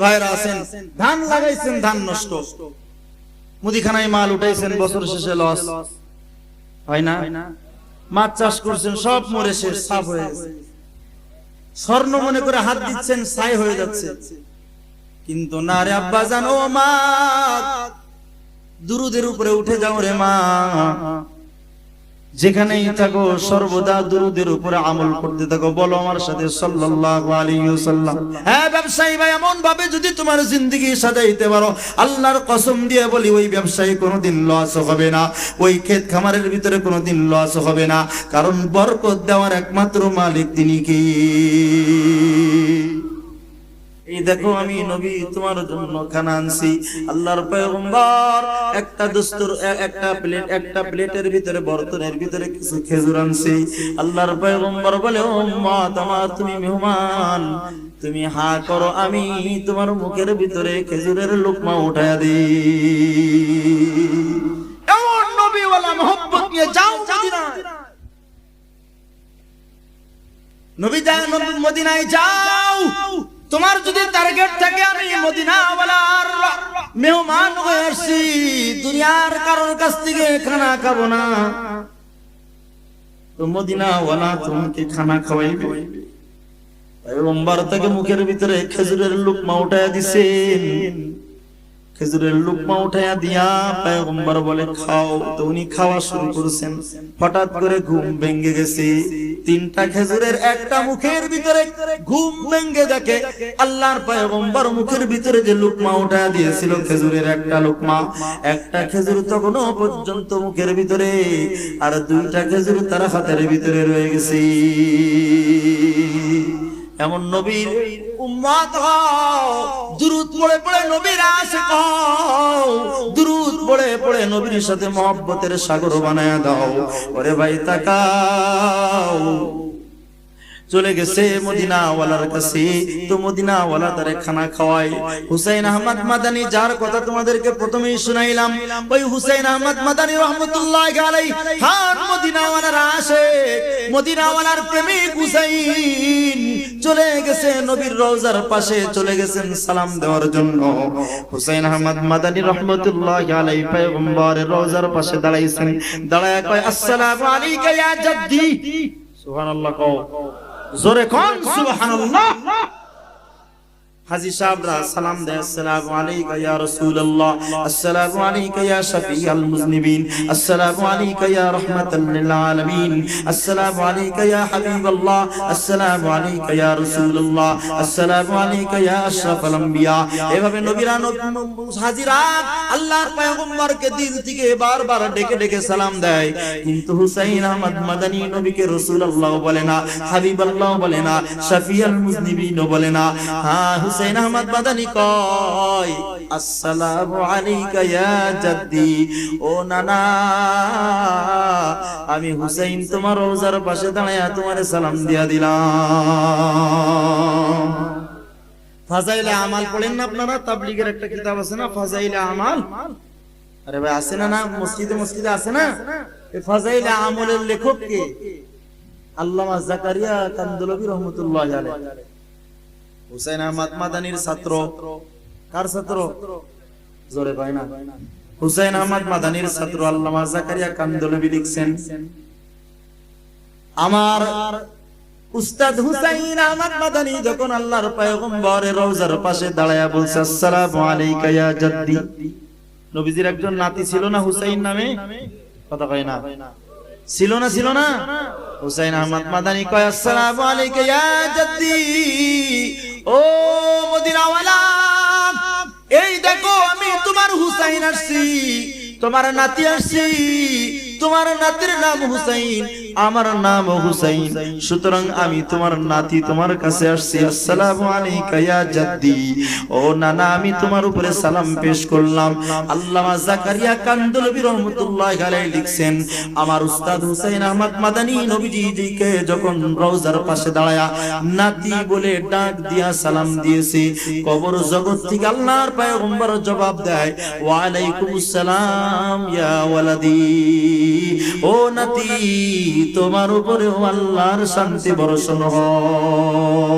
ভাইরা আছেন, ধান লাগাইছেন, ধান নষ্ট। মুদিখানায় মাল উঠাইছেন, বছর শেষে লস হয় না? মাছ চাষ করছেন, সব মরে শেষ, সাফ হয়ে গেছে। স্বর্ণ মনে করে হাত দিচ্ছেন, ছাই হয়ে যাচ্ছে। কিন্তু না রে আব্বা জানো মা, দুরুদের উপরে উঠে যাও রে মা। যেখানেই থাকো, সর্বদা দুরুদের উপরে আমল করতে থাকো। বলো আমার সাথে সাল্লাল্লাহু আলাইহি ওয়াসাল্লাম। হ্যাঁ ব্যবসায়ী ভাই এমন ভাবে যদি তোমার জিন্দগি সাজাইতে পারো, আল্লাহর কসম দিয়ে বলি, ওই ব্যবসায়ী কোনোদিন লস হবে না। ওই ক্ষেত খামারের ভিতরে কোনোদিন লস হবে না। কারণ বরকত দেওয়ার একমাত্র মালিক তিনি কি? এই দেখো আমি নবী তোমার জন্য খানা আনছি। আল্লাহর পয়গম্বর একটা দস্তুর একটা প্লেট, একটা প্লেটের ভিতরে, বর্তনের ভিতরে কিছু খেজুর আনছি। আল্লাহর পয়গম্বর বলে, ও মা তোমার তুমি মেহমান। তুমি হা করো, আমি তোমার মুখের ভিতরে খেজুরের লোকমা উঠায়া দিই। এমন নবীওয়ালা মোহব্বত নিয়ে যাও মদিনায়। নবী যা- মদিনায় যাও। তোমার যদি টার্গেট থাকে আমি মদিনাওয়ালার মেহমান হয়ে আসছি। দুনিয়ার কারোর কাছ থেকে খানা খাব না। তো মদিনাওয়ালা তোমাকে খানা খাওয়াইবে। লম্বার থেকে মুখের ভিতরে খেজুরের লুকমা উঠায় দিছেন। খেজুরের লুকমা উঠায়া দিয়া পয়গম্বর বলে, খাও। তো উনি খাওয়া শুরু করেছেন। হঠাৎ করে ঘুম ভেঙে গেছে। তিনটা খেজুরের একটা মুখের ভিতরে ঘুম ভেঙে দেখে আল্লাহর পয়গম্বর মুখের ভিতরে যে লুকমা উঠায়া দিয়েছিল, খেজুরের একটা লুকমা। একটা খেজুর তখনও পর্যন্ত মুখের ভিতরে, আর দুইটা খেজুর তার হাতের ভিতরে রয়ে গেছে। এমন নবীর উম্মত হও। দুরুদ পড়ে পড়ে নবীর আশিক হও। দুরুদ পড়ে পড়ে নবীর সাথে মহব্বতের সাগর বানায় দাও। ওরে ভাই তাকাও। চলে গেছে মদিনাওয়ালার কাছে। তো মদিনাওয়ালা তারে খানা খাওয়ায়। হুসাইন আহমদ মাদানি, যার কথা তোমাদেরকে প্রথমেই শুনাইলাম, ওই হুসাইন আহমদ মাদানি রহমতুল্লাহ আলাই হান মদিনাওয়ালার আশেক মদিনাওয়ালার প্রেমিক হুসাইন চলে গেছে নবীর রওজার পাশে, চলে গেছেন সালাম দেওয়ার জন্য। হুসাইন আহমদ মাদানি রহমতুল্লাহ আলাই পয়গম্বরের রওজার পাশে দাঁড়াইছেন। দাঁড়ায় কয়, আসসালামু আলাইকা ইয়া জাদ্দি। সুবহানাল্লাহ কও। জোরে কোন সুবহানাল্লাহ হাজি সাহেবরা সালাম দেয়, আসসালামু আলাইকা ইয়া রাসূলুল্লাহ, আসসালামু আলাইকা ইয়া শাফিআল মুজনিবিন, আসসালামু আলাইকা ইয়া রাহমাতাল লিল আলামিন, আসসালামু আলাইকা ইয়া হাবিবাল্লাহ, আসসালামু আলাইকা ইয়া রাসূলুল্লাহ, আসসালামু আলাইকা ইয়া আশরাফাল আম্বিয়া। এভাবে নবীরা হাজিরা আল্লাহর পয়গম্বরকে দিল থেকে বারবার ডেকে ডেকে সালাম দেয়। কিন্তু হুসাইন আহমদ মাদানী নবীকে রাসূলুল্লাহ বলে না, হাবিবাল্লাহ বলে না শাফিআল মুজনিবিন বলে না। হ্যাঁ হুসাইন আহমদ মাদানী কয়, আসসালামু আলাইকা ইয়া জাদ্দি, ও নানা, আমি হুসাইন তোমার রওজার পাশে দাঁড়ায়া তোমারে সালাম দিয়া দিলাম। ফাজাইলে আমাল পড়েন না আপনারা? তাবলিগের একটা কিতাব আছে না, ফাজাইলে আমাল? আরে ভাই, আছে না না? মসজিদে মসজিদে আছে না? এই ফাজাইলে আমলের লেখক কে? আল্লামা জাকারিয়া কান্দলবি রহমতুল্লাহ আলাইহি। হুসাইন আহমদ মাদানির ছাত্র। কার ছাত্র? জোরে পায় না। হুসাইন আহমদ মাদানির ছাত্র, আল্লামা জাকারিয়া কান্দলবি লিখছেন, আমার উস্তাদ হুসাইন আহমদ মাদানি যখন আল্লাহর পয়গম্বরের রওজার পাশে দাঁড়ায়া বলছে, আসসালামু আলাইকা ইয়া নবীজির একজন নাতি ছিল না হুসাইন নামে? কথা কয় না। ছিল না ছিল না? হুসাইন আহমদ মাদানি কয়, আসসালামু আলাইকা ইয়া ও মদিনাওয়ালা এই দেখো আমি তোমার হুসাইন আসছি তোমার নাতি আসছি তোমার নাতির নাম হুসাইন, আমার নাম হুসাইন। সুতরাং আমি তোমার নাতি তোমার কাছে আসছি। আসসালামু আলাইকা জাদ্দি। ও নানা, আমি তোমার উপরে সালাম পেশ করলাম। আল্লামা জাকারিয়া কান্দলবি রহমাতুল্লাহ আলাইহি লিখছেন, আমার উস্তাদ হুসাইন আহমদ মাদানী জিকে যখন রওজার পাশে দাঁড়ায়া নাতি বলে ডাক দিয়া সালাম দিয়েছে, কবর জগৎ থেকে আল্লাহর পয়গম্বর জবাব দেয় ওয়া আলাইকুমুস সালাম ইয়া ওয়ালাদি। ও নাতি, তোমার উপরেও আল্লাহর শান্তি বর্ষণ হোক।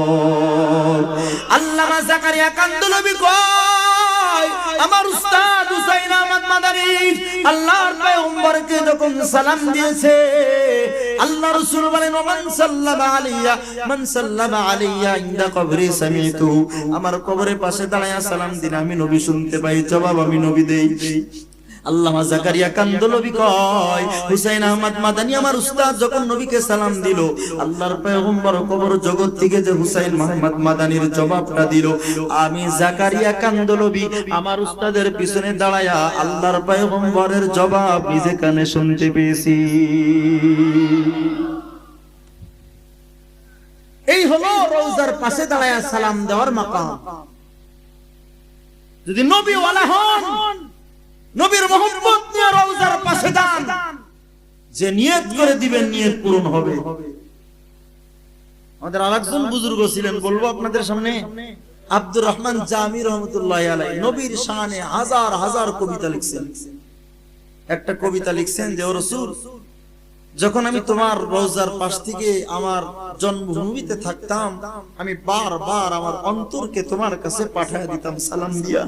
আল্লামা জাকারিয়া কান্দলবি কয়, আমার উস্তাদ হুসাইন আহমদ মাদানী আল্লাহর পয়গম্বরকে যখন সালাম দিয়েছে, আল্লাহ রাসূল বলেন মান সাল্লামা আলাইয়া, মান সাল্লামা আলাইয়া ইনদা কবরি সামিতু। আমার কবরের পাশে দাঁড়ায়া সালাম দিন আমি নবী শুনতে পাই, জবাব আমি নবী দেই। আল্লামা জাকারিয়া কান্দলবি কয়, হুসাইন আহমদ মাদানী আমার উস্তাদ যখন নবীকে সালাম দিল, আল্লাহর পয়গম্বর কবর জগৎ থেকে যে হুসাইন মোহাম্মদ মাদানীর জবাবটা দিল, আমি জাকারিয়া কান্দলবি আমার উস্তাদের পিছনে দাঁড়ায়া আল্লাহর পয়গম্বরের জবাব নিজে কানে শুনতে পেয়েছি। এই হলো রওজার পাশে দাঁড়ায়া সালাম দেওয়ার মাকাম। যদি নবী ওয়ালা হন নবীর মোহাম্মদ নিয়ে রওজার পাশে যান। যে নিয়ত করে দিবেন, নিয়ত পূরণ হবে। আমাদের আরেকজন বুজুর্গ ছিলেন, বলব আপনাদের সামনে, আব্দুর রহমান জামি রহমতুল্লাহ আলাই নবীর শানে হাজার হাজার কবিতা লিখছেন। একটা কবিতা লিখছেন যে, ও রসুল, যখন আমি তোমার রোজার পাশ থেকে আমার জন্মভূমিতে থাকতাম, আমি বারবার আমার অন্তরকে তোমার কাছে পাঠিয়ে দিতাম, সালাম দিয়া।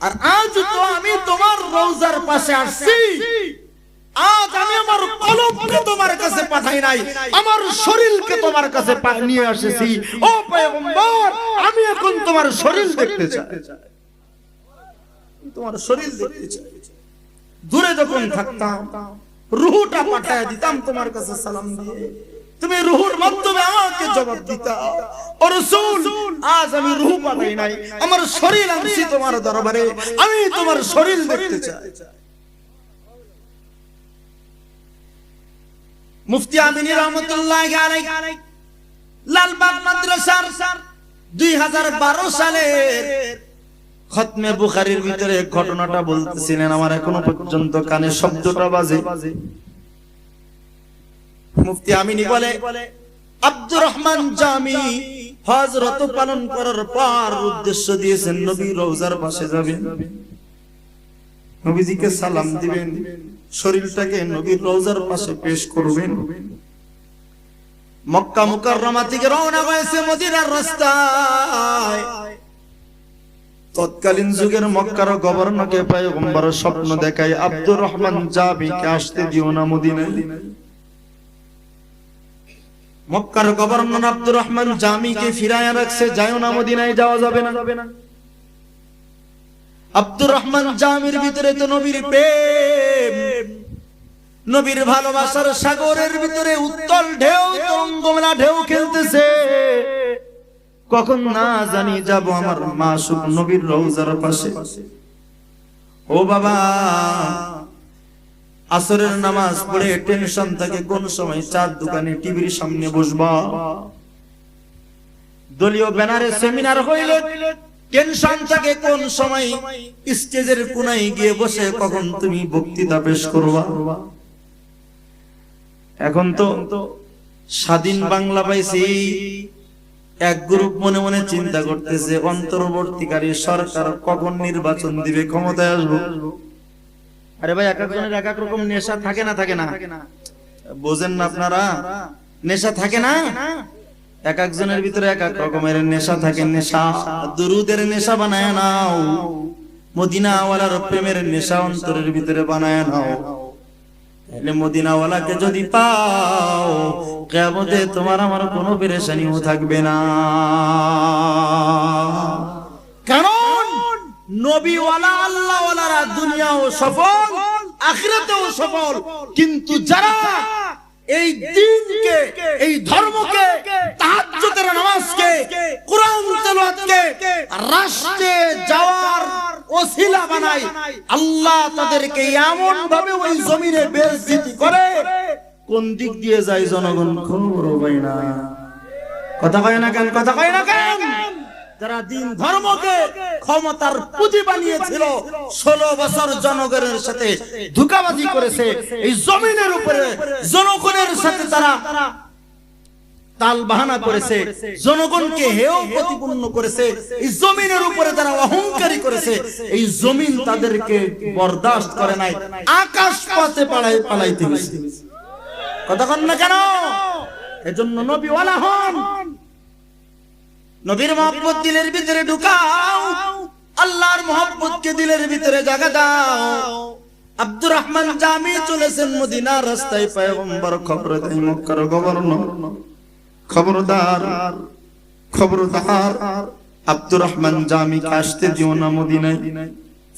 আর আজ তো আমি তোমার রোজার পাশে আসছি। আজ আমি আমার কলমকে তোমার কাছে পাঠাই নাই, আমার শরীরকে তোমার কাছে নিয়ে এসেছি ও পয়গম্বর, আমি এখন তোমার শরীর দেখতে চাই। তোমার শরীর দেখতে চাই। দূরে যখন থাকতাম, রুহুটা পাঠায় দিতাম তোমার কাছে সালাম দিয়ে। তুমি রুহুর মাধ্যমে আমাকে জবাব দিতা। ও রাসূল, আজ আমি রুহু পাঠাই নাই। আমার শরীর তোমার দরবারে। আমি তোমার শরীর দেখতে চাই। মুফতি আমিনী রহমতুল্লাহ লালবাগ মাদ্রাসার 2012 সালের খতমে বুখারীর ভিতরে ঘটনাটা বলতেছিলেন। আমার এখনও পর্যন্ত কানে শব্দটা বাজে। মুফতি আমিনী বলে, আব্দুর রহমান জামি হজরত পালন করার পর উদ্দেশ্য দিয়েছেন নবী রওজার পাশে যাবেন। নবীজিকে সালাম দিবেন, শরীরটাকে নবীর রওজার পাশে পেশ করবেন। মক্কা মুকাররমা থেকে রওনা হয়েছে মদিনার রাস্তায়। তৎকালীন যুগের মক্কার গভর্নরকে পয়গম্বর স্বপ্ন দেখায়, আব্দুর রহমান জাবিকে আসতে দিও না মদিনায়। মক্কার গভর্নর আব্দুর রহমান জামিকে ফিরায় রাখছে যায়ও না মদিনায় যাওয়া যাবে না। আব্দুর রহমান জামির ভিতরে তো নবীর প্রেম। নবীর ভালোবাসার সাগরের ভিতরে উত্তল ঢেউ তরঙ্গমেলা ঢেউ খেলতেছে। কখন না জানি যাব আমার মা সুখ নবীর রওজার পাশে। ও বাবা আসরের নামাজ পড়ে টেনশন থাকে কোন সময় চার দোকানে টিভির সামনে বসবা? দলীয় ব্যানারে সেমিনার হইলে টেনশন থাকে কোন সময়? স্টেজের কোনায় গিয়ে বসে কখন তুমি বক্তৃতা পেশ করবা? এখন তো স্বাধীন বাংলা পাইছি। এক গ্রুপ মনে মনে চিন্তা করতেছে অন্তর্বর্তীকারী সরকার কখন নির্বাচন দিবে, ক্ষমতায় আসব? আরে ভাই, এক একজনের এক এক রকম নেশা থাকে না থাকে না। বোঝেন না আপনারা? নেশা থাকে না? এক একজনের ভিতরে এক এক রকমের নেশা থাকে, নেশা। দুরুদের নেশা বানায় নাও। মদিনাওয়ালার প্রেমের নেশা অন্তরের ভিতরে বানায় নাও। তাহলে মদিনাওয়ালাকে যদি পাও কেমতে তোমার আমার কোনো পেরেশানিও থাকবে না। কারণ নবীওয়ালা, আল্লাহওয়ালারা দুনিয়াও কিন্তু যারা এই এই ধর্মকে রাষ্ট্রে যাওয়ার ওসিলা বানায়, আল্লাহ তাদেরকে এমন ভাবে ওই জমিনে বেইজ্জতি করে, কোন দিক দিয়ে যায় জনগণ? খবর না। কথা কয় না কেন? কথা কয় না কেন? যারা দিন ধর্মকে ক্ষমতার পুঁজি বানিয়েছিল ষোলো বছর জনগণের সাথে ধোকাবাজি করেছে। এই জমিনের উপরে জনগণের সাথে তারা তাল বাহানা করেছে। জনগণকে হেয় প্রতিপন্ন করেছে। এই জমিনের উপরে তারা অহংকারী করেছে। এই জমিন তাদেরকে বরদাস্ত করে নাই। আকাশ পাতে পালাই পালাইতে হয়েছে। কতক্ষণ না কেন? এজন্য নবীওয়ালা হন। নবীর মহব্বত দিলের ভিতরে ঢুকাও, আল্লাহর মহব্বতকে দিলের ভিতরে জায়গা দাও। আব্দুর রহমান জামি চলেছেন মদিনা রাস্তায় পয়গম্বর খবর দেয় মক্কার গভর্নর। খবরদার খবরদার, আব্দুর রহমান জামি আসতে দিও না মদিনায়।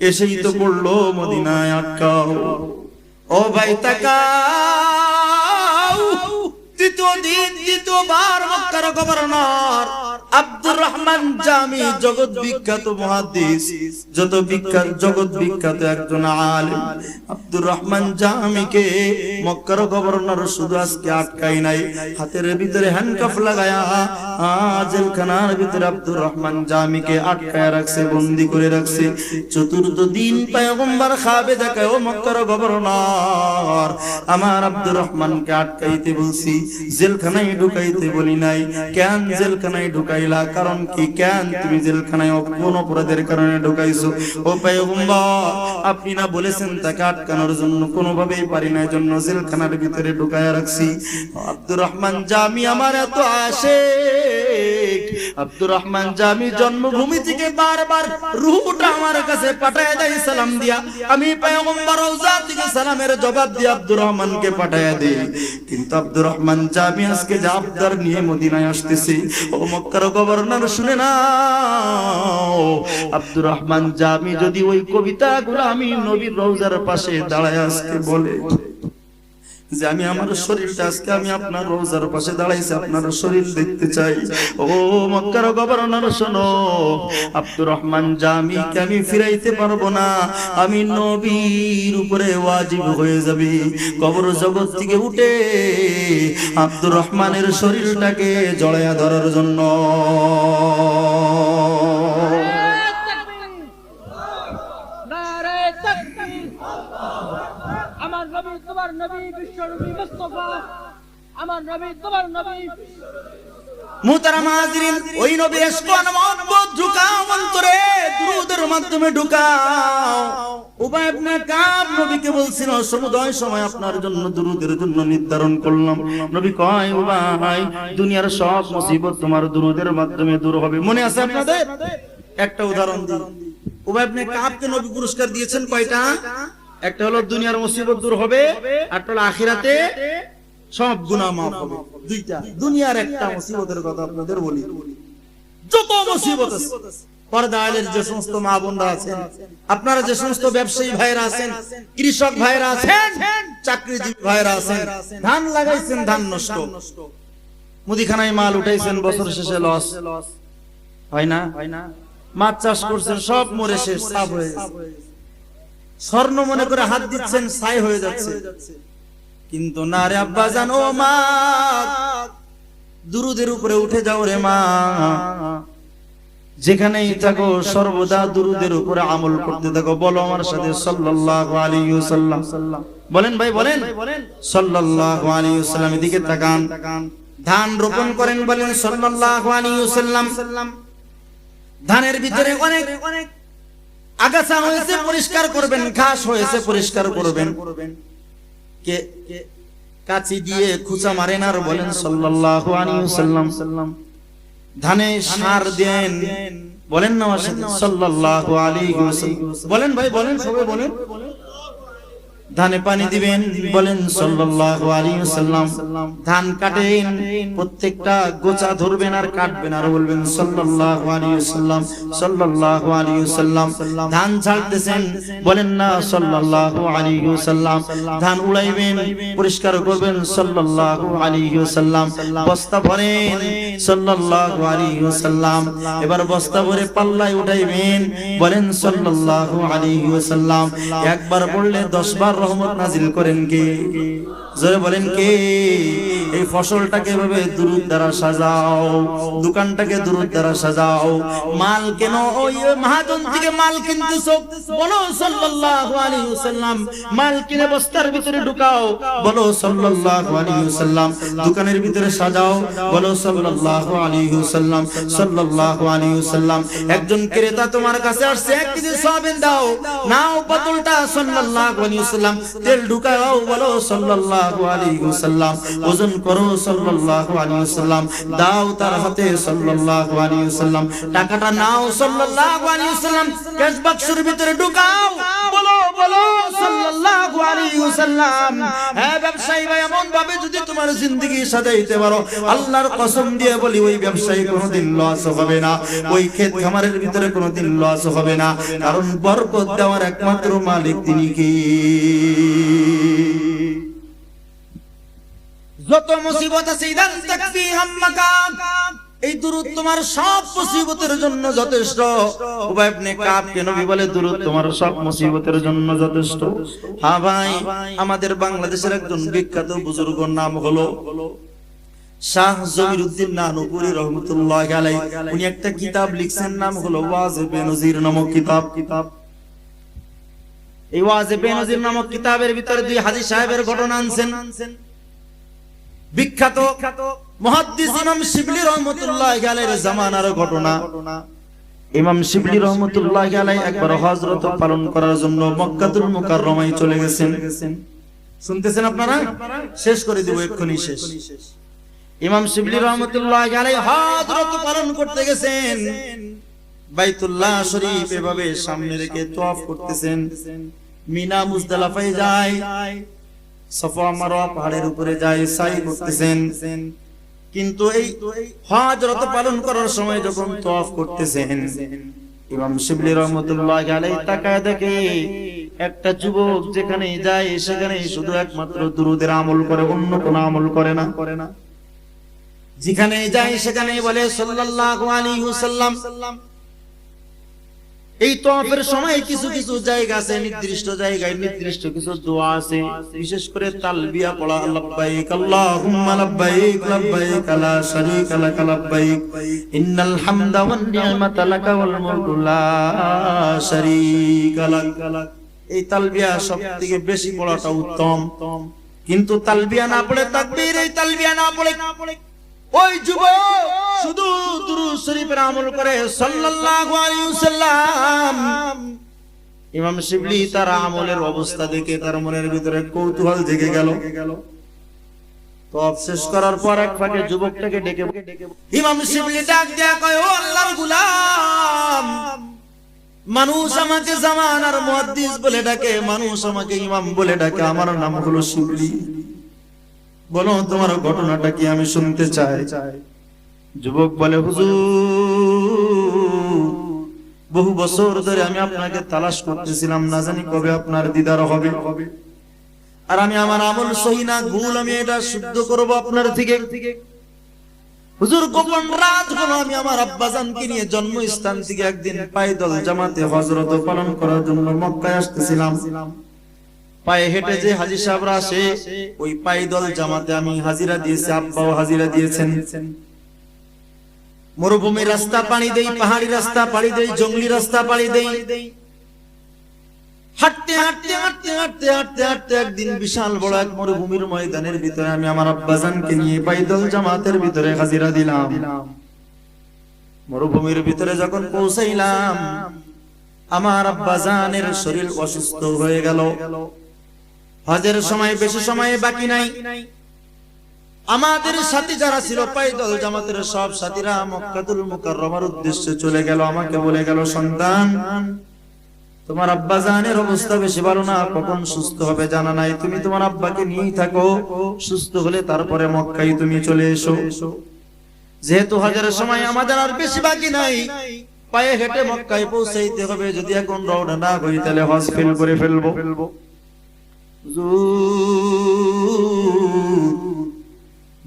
এসেই তো পড়ল মদিনায় আটকাও ও ভাই তাকাও। তৃতীয় দিন দ্বিতীয়বার মক্কার গভর্নর আব্দুর রহমান জামি, জগৎ বিখ্যাত মহাদিস, যত বিখ্যাত, জগৎ বিখ্যাত একজন আলেম। আব্দুর রহমান জামিকে মক্কার গভর্নর শুধু আজকে আটকাই নাই, হাতের ভিতরে হ্যান্ডকাফ লাগায়া, জেলখানার ভিতরে আব্দুর রহমান জামিকে আটকায় রাখছে, বন্দি করে রাখছে। চতুর্থ দিন পয়গম্বর খাবে দেখায় ও মক্কার গভর্নর, আমার আব্দুর রহমানকে আটকাইতে বলছি, জেলখানায় ঢুকাইতে বলি নাই। কেন জেলখানায় ঢুকাইলা, কারণ কি কেন? তুমি জেলখানায় কোন অপরাধের কারণে ঢুকাইছো। ও পয়গম্বর, আপনি না বলেছেন তাকে আটকানোর জন্য কোনোভাবেই পারি না জন্য জেলখানার ভিতরে ঢুকায়া রাখছি। আব্দুর রহমান জামি আমার এত আসে আব্দুর রহমান জামি জন্মভূমি থেকে বারবার রুহটা আমার কাছে পাঠায় দেয়, সালাম দিয়া। আমি পয়গম্বর রওজা থেকে সালামের জবাব দিয়ে আব্দুর রহমানকে পাঠায় দেই। কিন্তু আব্দুর রহমান জামি আজকে জাবদার নিয়ে মদিনায় আসতেছে, ও মক্কার গভর্নর শুনে না আব্দুর রহমান জামি যদি ওই কবিতাগুলো আমি নবীর রৌজার পাশে দাঁড়ায় আসতে বলে। যে আমি আমার শরীরটা আজকে আমি আপনার রোজার পাশে দাঁড়াইছি আপনার শরীর দেখতে চাই। ও মক্কার গভর্নর শোনো। আব্দুর রহমান জামিকে আমি ফিরাইতে পারব না আমি নবীর উপরে ওয়াজিব হয়ে যাবে। কবর জগৎ থেকে উঠে আব্দুর রহমানের শরীরটাকে জড়াইয়া ধরার জন্য নারায়ে তাকবীর আমার নবী তোমার নবী বিশ্ব নির্ধারণ করলাম। নবী কয় দুনিয়ার সব মুসিবত তোমার দুরুদের মাধ্যমে দূর হবে। মনে আছে আপনাদের? একটা উদাহরণ দিই। উবাই ইবনে কাবকে নবী পুরস্কার দিয়েছেন কয়টা? একটা হলো দুনিয়ার মুসিবত দূর হবে, আর হলো আখিরাতে সব গুনাহ মাফ হবে। দুইটা। দুনিয়ার একটা মুসিবতের কথা আপনাদের বলি। যত মুসিবত আছে যে সমস্ত মা বোনরা আছেন, আপনারা যে সমস্ত ব্যবসায়ী ভাইরা আছেন, কৃষক ভাইরা আছেন, চাকরিজীবী ভাইরা আছেন, ধান লাগাইছেন, ধান নষ্ট। মুদিখানায় মাল উঠাইছেন, বছর শেষে লস না হয় না? মাছ চাষ করছেন, সব মরে শেষ, সাফ হয়ে গেছে। স্বর্ণ মনে করে হাত দিচ্ছেন ছাই হয়ে যাচ্ছে। কিন্তু না রে আব্বা জানো মা দুরুদের উপরে উঠে যাও রে মা। যেখানেই থাকো সর্বদা দুরুদের উপরে আমল করতে থাকো। বলো আমার সাথে সাল্লাল্লাহু আলাইহি ওয়াসাল্লাম। বলেন ভাই বলেন। সাল্লাল্লাহু আলাইহি ওয়াসাল্লাম এদিকে তাকান। ধান রোপণ করেন বলেন সাল্লাল্লাহু আলাইহি ওয়াসাল্লাম। ধানের ভিতরে অনেক অনেক আগাছা হয়েছে পরিষ্কার করবেন ঘাস হয়েছে পরিষ্কার করবেন। কে কাচি দিয়ে খুচা মারেন আর বলেন সাল্লাল্লাহু আলাইহি ওয়াসাল্লাম। ধানে সার দেন বলেন না আমার সাথে সাল্লাল্লাহু আলাইহি ওয়াসাল্লাম। বলেন ভাই বলেন সবাই বলেন। ধানে পানি দিবেন বলেন সাল্লাল্লাহু আলাইহি ওয়াসাল্লাম ধান কাটেন প্রত্যেকটা গোছা ধরবেন আর কাটবেন আর বলবেন সাল্লাল্লাহু আলাইহি ওয়াসাল্লাম সাল্লাল্লাহু আলাইহি ওয়াসাল্লাম ধান ছাড়তেছেন বলেন না সাল্লাল্লাহু আলাইহি ওয়াসাল্লাম ধান উড়াইবেন পরিষ্কার করবেন সাল্লাল্লাহু আলাইহি ওয়াসাল্লাম বস্তা ভরেন সাল্লাল্লাহু আলাইহি ওয়াসাল্লাম এবার বস্তা ভরে পাল্লায় উঠাইবেন বলেন সাল্লাল্লাহু আলাইহি ওয়াসাল্লাম একবার পড়লে 10 বার রহমত নাজিল করেন কে জোরে বলেন কে? এই ফসলটাকে এভাবে দুরুদ দ্বারা সাজাও, দোকানটাকে দুরুদ দ্বারা সাজাও। মাল কেন? ওই মহাজন থেকে মাল কিনতেছো বলো সাল্লাল্লাহু আলাইহি ওয়াসাল্লাম, মাল কিনে বস্তার ভিতরে ঢুকাও। বলো সাল্লাল্লাহু আলাইহি ওয়াসাল্লাম, দোকানের ভিতরে সাজাও। বলো সাল্লাল্লাহু আলাইহি ওয়াসাল্লাম, সাল্লাল্লাহু আলাইহি ওয়াসাল্লাম। একজন ক্রেতা তোমার কাছে আসছে এক কেজি সয়াবিন দাও। নাও বোতলটা সাল্লাল্লাহু আলাইহি ওয়াসাল্লাম, তেল ঢুকাও, বলো সাল্লাল্লাহু আল্লাহর কসম দিয়ে বলি, ওই ব্যবসায়ী কোনোদিন লস হবে না, ওই ক্ষেত খামারের ভিতরে কোনোদিন লস হবে না, কারণ বরকত দেওয়ার একমাত্র মালিক তিনি কি? যত মুসিবত আছে, ইদান তাকফি হাম্মাকা। এই দুরুদ তোমার সব মুসিবতের জন্য যথেষ্ট। উবাই ইবনে কাব কে নবী বলে, দুরুদ তোমার সব মুসিবতের জন্য যথেষ্ট। হ্যাঁ ভাই, আমাদের বাংলাদেশের একজন বিখ্যাত বুজুর্গর নাম হলো শাহ জমিরুদ্দিন নানুপুরি রহমতুল্লাহ আলাই উনি একটা কিতাব লিখছেন, নাম হলো ওয়াজে বেনজির নামক কিতাব। কিতাব এই ওয়াজে বেনজির নামক কিতাবের ভিতরে দুই হাজি সাহেবের ঘটনা আনছেন। বিখ্যাত মুহাদ্দিস ইমাম শিবলি রহমতুল্লাহ আলাইহির জামানার ঘটনা। ইমাম শিবলি রহমতুল্লাহ একবার হযরত পালন করার জন্য মক্কাতুল মুকাররমায় চলে গেছেন। শুনতেছেন আপনারা? শেষ করে দিব এক্ষুনি শেষ। ইমাম শিবলি রহমতুল্লাহ হযরত পালন করতে গেছেন। বাইতুল্লাহ শরীফ এভাবে সামনে রেখে তওয়াফ করতেছেন। মিনা মুজদালাফায় যায়। সফা পাহাড়ের উপরে যায়, সাই করতেছেন। কিন্তু এই পালন করার সময় যখন করতেছেন, ইমাম শিবলি রহমতুল্লাহ আলাইহি তাকায় দেখে একটা যুবক যেখানে যায়, সেখানে শুধু একমাত্র দুরুদের আমল করে, অন্য কোনো আমল করে না। করে না যেখানে যায় সেখানে বলে, সাল্লাল্লাহু আলাইহি ওয়াসাল্লাম এই তওয়াফের সময় কিছু কিছু জায়গা আছে নির্দিষ্ট জায়গায় নির্দিষ্ট কিছু দোয়া আছে। বিশেষ করে তালবিয়া পড়া লাব্বাইক আল্লাহুম্মা লাব্বাইক লাব্বাইক লা শারীকা লাক লাব্বাইক ইন্নাল হামদা ওয়ান নি'মাতা লাকা ওয়াল মুলকু লা শারীকা লাক। এই তালবিয়া সবথেকে বেশি পড়াটা উত্তম। কিন্তু তালবিয়া না পড়ে তাকবীর এই তালবিয়া না পড়ে না পড়ে ওই যুবক, শুধু দুরূদ শরীফের আমল করে সাল্লাল্লাহু আলাইহি ওয়াসাল্লাম। ইমাম শিবলি তার আমলের অবস্থা দেখে তার মনের ভিতরে কৌতূহল জেগে গেল। তো শেষ করার পর এক ফাঁকে যুবকটাকে ডেকে ইমাম শিবলি ডাক দেয়া কয়, ও আল্লাহর গোলাম, মানুষ আমাকে জামানার মুহাদ্দিস বলে ডাকে, মানুষ আমাকে ইমাম বলে ডাকে, আমার নাম হলো শিবলি। বলো তোমার ঘটনাটা কি আমি শুনতে চাই? যুবক বলে, হুজুর, বহু বছর ধরে আমি আপনাকে তালাশ করতেছিলাম, না জানি কবে আপনার দিদার হবে। আর আমি আমার আমল সহি না, ভুল আমি এটা শুদ্ধ করব আপনার থেকে। হুজুর, গোপন রাত হলো আমি আমার আব্বাজানকে নিয়ে জন্মস্থান থেকে একদিন পায়দল জামাতে হজরত পালন করার জন্য মক্কায় আসতেছিলাম। পায়ে হেঁটে যে হাজি সাহেবরা আসে, ওই পাইদল জামাতে আমি হাজিরা দিয়েছি, আব্বাও হাজিরা দিয়েছেন। মরুভূমি রাস্তা পাড়ি দেই, পাহাড়ি রাস্তা পাড়ি দেই, জঙ্গলি রাস্তা পাড়ি দেই। হাঁটতে হাঁটতে হাঁটতে হাঁটতে হাঁটতে হাঁটতে একদিন বিশাল বড় এক মরুভূমির ময়দানের ভিতরে আমি আমার নিয়ে জামাতের ভিতরে হাজিরা দিলাম। মরুভূমির ভিতরে যখন পৌঁছাইলাম, আমার আব্বাজানের শরীর অসুস্থ হয়ে গেল। হজের সময় বেশি সময় বাকি নাই। আমাদের সাথী যারা ছিল, পাইদল জামাতের সব সাথীরা মক্কাতুল মুকাররমার উদ্দেশ্যে চলে গেল। আমাকে বলে গেল, সন্তান, তোমার আব্বা জানের অবস্থা বেশি ভালো না, কখন সুস্থ হবে জানা নাই। তুমি তোমার আব্বাকে নিয়েই থাকো, সুস্থ হলে তারপরে মক্কায় তুমি চলে এসো। যেহেতু হজের সময় আমাদের আর বেশি বাকি নাই, পায়ে হেঁটে মক্কায় পৌঁছাইতে হবে। যদি এখন রওনা না করি, তাহলে হজ ফেল করে ফেলব ফেলব।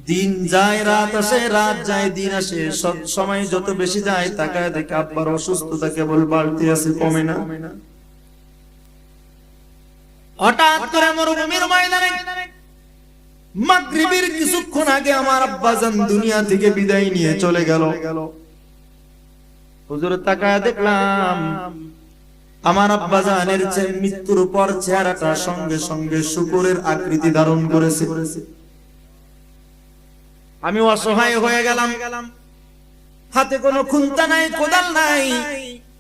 দিন যায়, রাত আসে, রাত যায়, দিন আসে। সব সময় যত বেশি যায়, তাকায় দেখে আব্বার অসুস্থতা কেবল বাড়তে আছে, কমে না। হঠাৎ করে মরুভূমির ময়দানে কিছুক্ষণ আগে আমার আব্বা আব্বাজান দুনিয়া থেকে বিদায় নিয়ে চলে গেল। হুজুর তাকায় দেখলাম আমার আব্বাজানের চে- মৃত্যুর পর চেহারাটা সঙ্গে সঙ্গে শুকুরের আকৃতি ধারণ করেছে। আমি অসহায় হয়ে গেলাম। হাতে কোনো খুন্তা নাই, কোদাল নাই।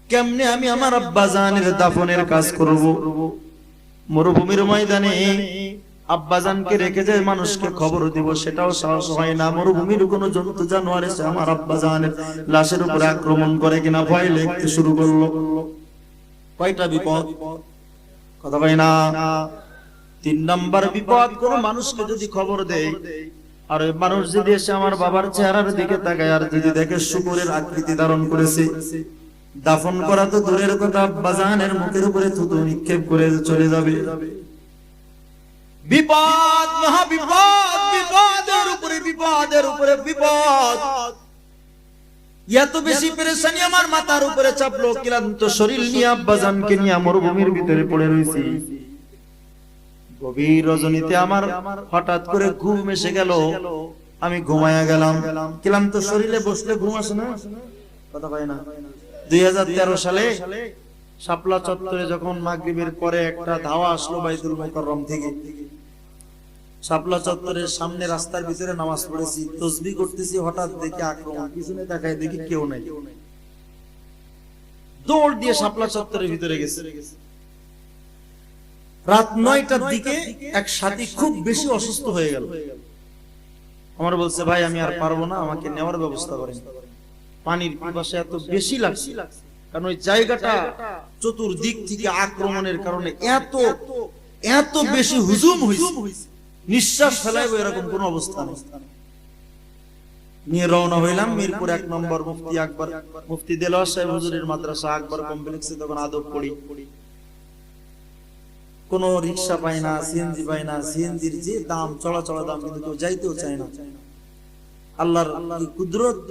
কেমনে আমি আমার আব্বাজানের দাফনের কাজ করব? মরুভূমির ময়দানে আব্বাজানকে রেখে যে মানুষকে খবর দিব, সেটাও সাহস হয় না। মরুভূমির কোনো জন্তু জানোয়ার এসে আমার আব্বাজানের লাশের উপরে আক্রমণ করে কিনা, ভয় লিখতে শুরু করল। কয়টা বিপদ? কথা কয় না। তিন নাম্বার বিপদ কোন মানুষকে যদি খবর দেয় আর ওই মানুষ যদি এসে আমার বাবার চেহারার দিকে তাকায় আর যদি দেখে শুকুরের আকৃতি ধারণ করেছে দাফন করা তো দূরের কথা বাজানের মুখের উপরে থুতু নিক্ষেপ করে চলে যাবে। বিপদ মহা বিপদ বিপদের উপরে বিপদের উপরে বিপদ। এত বেশি পেরেশানি আমার মাথার উপরে চাপলো, ক্লান্ত শরীর নিয়ে আব্বাজানকে নিয়ে মরুভূমির ভিতরে পড়ে রয়েছি গভীর রজনীতে আমার হঠাৎ করে ঘুম এসে গেল। আমি ঘুমায়া গেলাম। ক্লান্ত শরীরে বসলে ঘুম আসে না? কথা কয় না। দুই হাজার তেরো সালে শাপলা চত্বরে যখন মাগরিবের পরে একটা ধাওয়া আসলো বাইতুল মুকাররম থেকে। শাপলা চত্বরের সামনে রাস্তার ভিতরে নামাজ পড়েছি, তসবি করতেছি, হঠাৎ দেখি আক্রমণ, পিছনে তাকায় দেখি কেউ নাই। দৌড় দিয়ে শাপলা চত্বরের ভিতরে গেছে। রাত নয়টার দিকে এক সাথী খুব বেশি অসুস্থ হয়ে গেল। আমার বলছে, ভাই, আমি আর পারব না, আমাকে নেওয়ার ব্যবস্থা করেন। পানির পিপাসা এত বেশি লাগছে, কারণ ওই জায়গাটা চতুর্দিক থেকে আক্রমণের কারণে এত এত বেশি হুজুম হয়েছে। নিঃশ্বাস ফেলাইবো এরকম কোন অবস্থা নেই। নিয়ে রওনা হইলাম মিরপুর এক নম্বর মুফতি আকবর, মুফতি দেলোয়ার সাহেব হুজুরের মাদ্রাসা আকবর কমপ্লেক্সে তখন আদব পড়ি কোন রিক্সা পাই না সিএনজি পাই না সিএনজির যে দাম চড়া দাম কিন্তু কেউ যাইতেও চায় না। আল্লাহর কুদরত?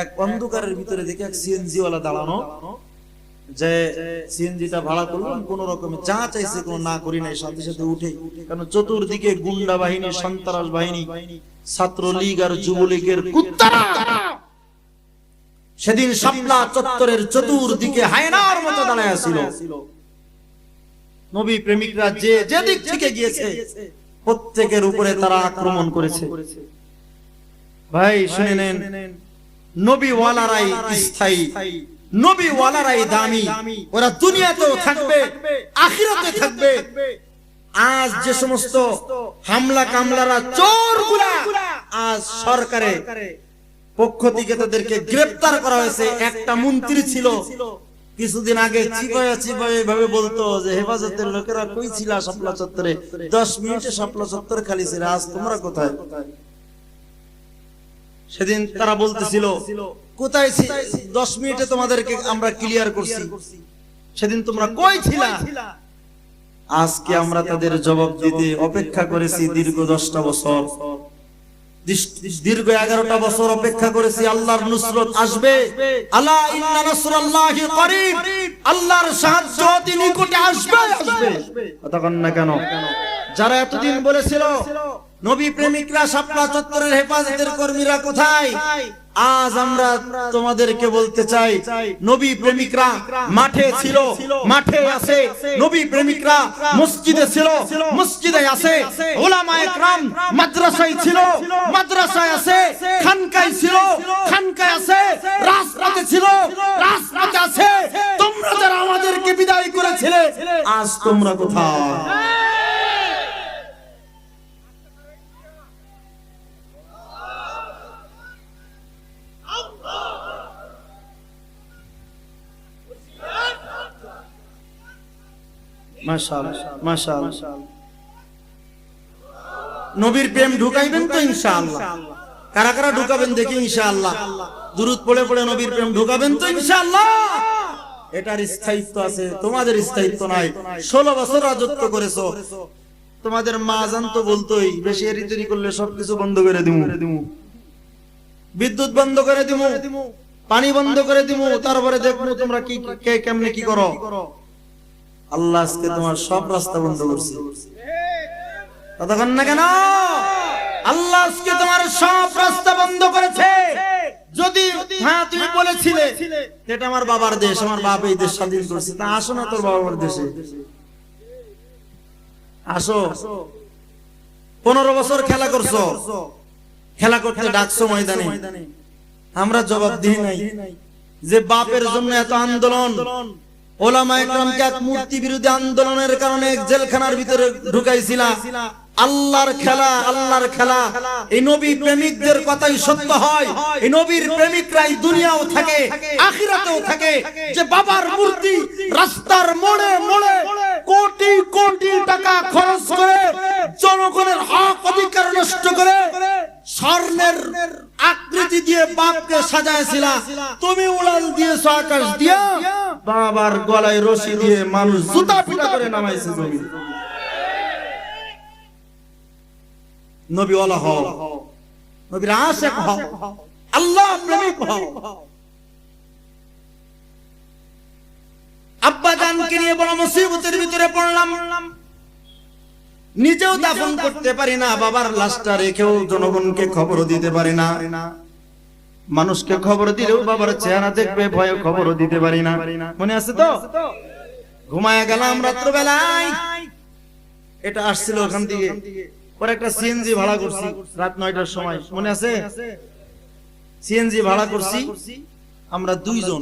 এক অন্ধকারের ভিতরে দেখে এক সিএনজি ওয়ালা দাঁড়ানো। যে সিএনজিটা ভাড়া করলাম, কোন রকমে যা চাইছে কোন না করি নাই, সাথে সাথে উঠে কারণ চতুর্দিকে গুন্ডা বাহিনী, সন্ত্রাস বাহিনী, ছাত্রলীগ আর যুবলীগের কুত্তারা সেদিন শাপলা চত্বরের চতুর্দিকে হায়নার মতো দাঁড়ায় ছিল নবী প্রেমিকরা যে যেদিক থেকে গিয়েছে, প্রত্যেকের উপরে তারা আক্রমণ করেছে। ভাই, শুনে নেন নবী ওয়ালারাই স্থায়ী। নবী ওয়ালারাই দামি। ওরা দুনিয়াতেও থাকবে, আখিরাতে থাকবে। আজ যে সমস্ত হামলা কামলারা চোর আজ সরকারে পক্ষ থেকে তাদেরকে গ্রেপ্তার করা হয়েছে। একটা মন্ত্রী ছিল, কিছুদিন আগে চিপায়া চিপায়া ভাবে বলতো যে, হেফাজতের লোকেরা কই ছিল শাপলা চত্বরে? দশ মিনিটে শাপলা চত্বর খালি ছিল, আজ তোমরা কোথায়? সেদিন তারা বলতেছিল কোথায় দশ মিনিটে তোমাদেরকে আমরা ক্লিয়ার করছি? সেদিন তোমরা কই ছিলা? আজকে আমরা তাদের জবাব দিতে অপেক্ষা করেছি দীর্ঘ দশটা বছর। দীর্ঘ এগারোটা বছর অপেক্ষা করেছি আল্লাহর নুসরত আসবে। আল্লাহ আল্লাহর সাহায্য অতি নিকটে আসবে। আসবে। তখন না কেন? যারা এতদিন বলেছিল নবী প্রেমিকরা শাপলা চত্বরের হেফাজতের কর্মীরা কোথায়? আজ আমরা তোমাদেরকে বলতে চাই, নবী প্রেমিকরা মাঠে ছিল, মাঠে আছে। নবী প্রেমিকরা মসজিদে ছিল, মসজিদে আছে। ওলামা একরাম মাদ্রাসায় ছিল, মাদ্রাসায় আছে। খানকায় ছিল, খানকায় আছে। রাজপথে ছিল, রাজপথে আছে। তোমরা যারা আমাদেরকে বিদায় করেছিলে, আজ তোমরা কোথায়? নবীর প্রেম ঢুকাইবেন তো ইনশাআল্লাহ। কারা কারা ঢুকাবেন দেখি ইনশাআল্লাহ। পড়ে পড়ে নবীর প্রেম ঢুকাবেন তো ইনশাআল্লাহ। এটার স্থায়িত্ব আছে, তোমাদের স্থায়িত্ব নাই। ষোলো বছর রাজত্ব তোমাদের মা জান তো বলতোই, বেশি এরিতেরি করলে সবকিছু বন্ধ করে দিমু। বিদ্যুৎ বন্ধ করে দিমু। পানি বন্ধ করে দিমু। তারপরে দেখব তোমরা কে, কেমনে কি করো। আল্লাহ আজকে তোমার সব রাস্তা বন্ধ করছে। ততক্ষণ না কেন? আল্লাহ আজকে তোমার সব রাস্তা বন্ধ করেছে। যদি হ্যাঁ তুমি বলেছিলে এটা আমার বাবার দেশ, আমার বাপ এই দেশ স্বাধীন করছে, তা আসো না তোর বাবার দেশে। আসো। পনেরো বছর খেলা করছ। খেলা করতে ডাকছো ময়দানে। আমরা জবাব দিই নাই। যে বাপের জন্য এত আন্দোলন দুনিয়াও থাকে, আখিরাতেও থাকে। বাবার মূর্তি রাস্তার মোড়ে মোড়ে কোটি কোটি টাকা খরচ করে জনগণের হক অধিকার নষ্ট করে স্বর্ণের আকৃতি দিয়ে বাপকে সাজাইছিলা। তুমি উড়াল দিয়েছ আকাশ দিয়া। বাবার গলায় রশি দিয়ে মানুষ জুতা পিটা করে নামাইছে জমি আব্বা জানকে নিয়ে বড় মুসিবতের ভিতরে পড়লাম। নিজেও দাফন করতে পারি না, বাবার লাশটা রেখেও জনগণকে খবর দিতে পারি না। মানুষকে খবর দিলেও বাবার চেহারা দেখবে ভয়ে খবর দিতে পারি না। মনে আছে তো? ঘুমায় গেলাম রাত্রবেলায়। এটা আসছিল ওখান থেকে পরে একটা সিএনজি ভাড়া করছি, রাত নয়টার সময়। মনে আছে? সিএনজি ভাড়া করছি, আমরা দুইজন।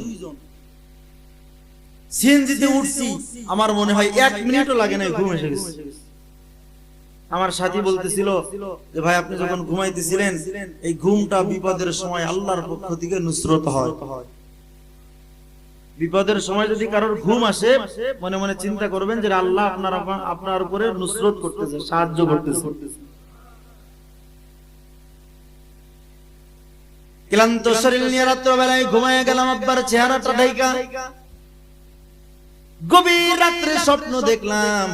সিএনজিতে উঠছি, আমার মনে হয় এক মিনিটও লাগে না ঘুম এসে গেছে। আমার সাথী বলতেছিল যে ভাই আপনি যখন ঘুমাইতেছিলেন এই ঘুমটা বিপদের সময় আল্লাহর পক্ষ থেকে নুসরত হয়। বিপদের সময় যদি কারোর ঘুম আসে মনে মনে চিন্তা করবেন যে আল্লাহ আপনার আপনার উপরে নুসরত করতেছে সাহায্য করতেছে। ক্লান্ত শরীর নিয়ে রাত্রবেলায় ঘুমায় গেলাম আব্বার চেহারাটা ঢাইকা। গভীর রাত্রে স্বপ্ন দেখলাম।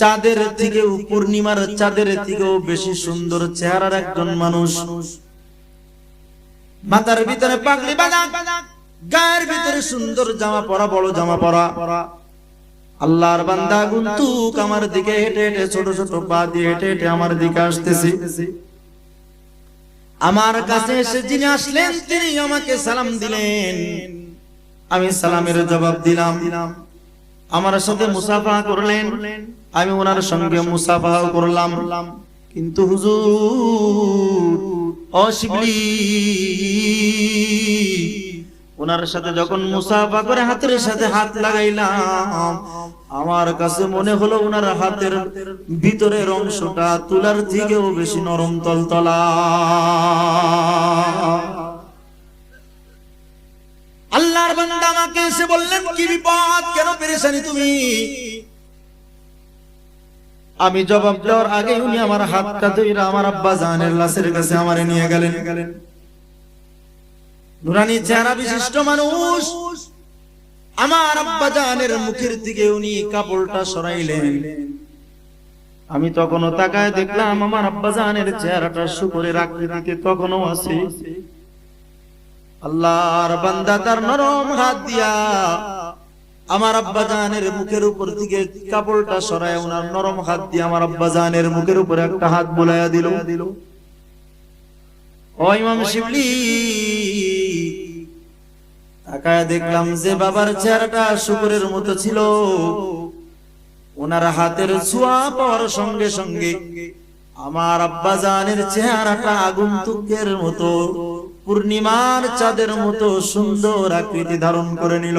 চাঁদের থেকেও পূর্ণিমার চাঁদের থেকেও বেশি সুন্দর চেহারার একজন মানুষ। মাথার ভিতরে পাগড়ি বাঁধা, গায়ের ভিতরে সুন্দর জামা পরা, বড় জামা পরা। আল্লাহর বান্দা গুন্তুক আমার দিকে হেঁটে হেঁটে, ছোট ছোট পা দিয়ে হেঁটে হেঁটে আমার দিকে আসতেছে। আমার কাছে এসে যিনি আসলেন, তিনি আমাকে সালাম দিলেন। আমি সালামের জবাব দিলাম। আমার সাথে মুসাফা করলেন। আমি ওনার সঙ্গে মুসাফা করলাম। কিন্তু হুজুর অশিবলি ওনার সাথে যখন মুসাফা করে হাতের সাথে হাত লাগাইলাম, আমার কাছে মনে হলো ওনার হাতের ভিতরের অংশটা তুলার থেকেও বেশি নরম তলতলা। আল্লাহর বান্দা আমাকে এসে বললেন, কি বিপদ? কেন পেরেছানি তুমি? আমি জবাব দেওয়ার আগে উনি আমার হাতটা ধরে আমার আব্বা জানের লাশের কাছে আমারে নিয়ে গেলেন। নুরানি চেহারা বিশিষ্ট মানুষ। আমার আব্বা জানের মুখের দিকে উনি কাপড়টা সরাইলেন। আমি তখনও তাকায় দেখলাম আমার আব্বা জানের চেহারাটা শুকরের আকৃতিতে তখনও আছে। আল্লাহর বান্দা তার নরম হাত দিয়া আমার আব্বা জানের মুখের উপর দিকে কাপড়টা সরায় ওনার নরম হাত দিয়ে আমার আব্বা জানের মুখের উপর একটা হাত বোলায়া দিল। ইমাম শিবলি, তাকায় দেখলাম যে বাবার চেহারাটা শুকুরের মতো ছিল। ওনার হাতের ছোঁয়া পাওয়ার সঙ্গে সঙ্গে আমার আব্বা জানের চেহারাটা আগন্তুকের মতো। পূর্ণিমার চাঁদের মতো সুন্দর আকৃতি ধারণ করে নিল।